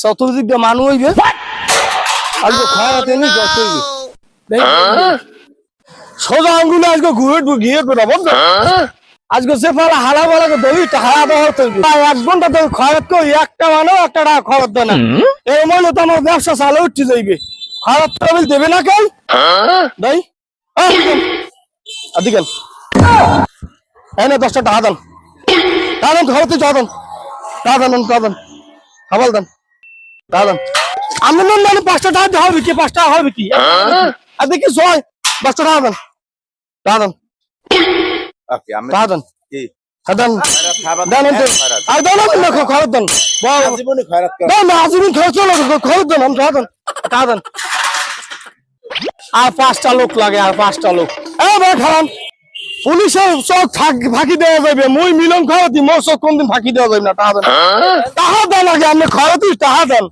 চতুর্দিক দিয়ে মানুষ হইবে। নি যত হইবে সোজা আঙ্গুলে আজকে ঘুরে গিয়ে আজকে সে পালা হালা বলা দই হালা দেওয়া তৈরি এক ঘণ্টা তো খরচ করি একটা মানে একটা টাকা খরচ দেয় না। এই মনে তো আমার ব্যবসা চালে উঠতে যাইবে। খরচ তো বলে দেবে না কেউ? দেই? আদিকেন এই না দশটা টাকা দেন। টাকা দেন খরচ দেন। টাকা দেন টাকা দেন। হাবাল দেন। দেন আমি না মানে পাঁচটা টাকা হবে কি? পাঁচ টাকা হবে কি? আর দেখি ছয় দশটা টাকা টাকা দেন কি? হ্যাঁ, দেন খয়রাত। আর টাকা দেন। পাঁচটা লোক লাগে আর পাঁচটা লোক। খারান পুলিশের চোখ ফাঁকি দেওয়া যাবে মই মিলন খরচি মোর চোখ কোনদিন ফাঁকি দেওয়া যাবে না টাকা দেন। টাকা দেন আগে আপনি টাকা দেন।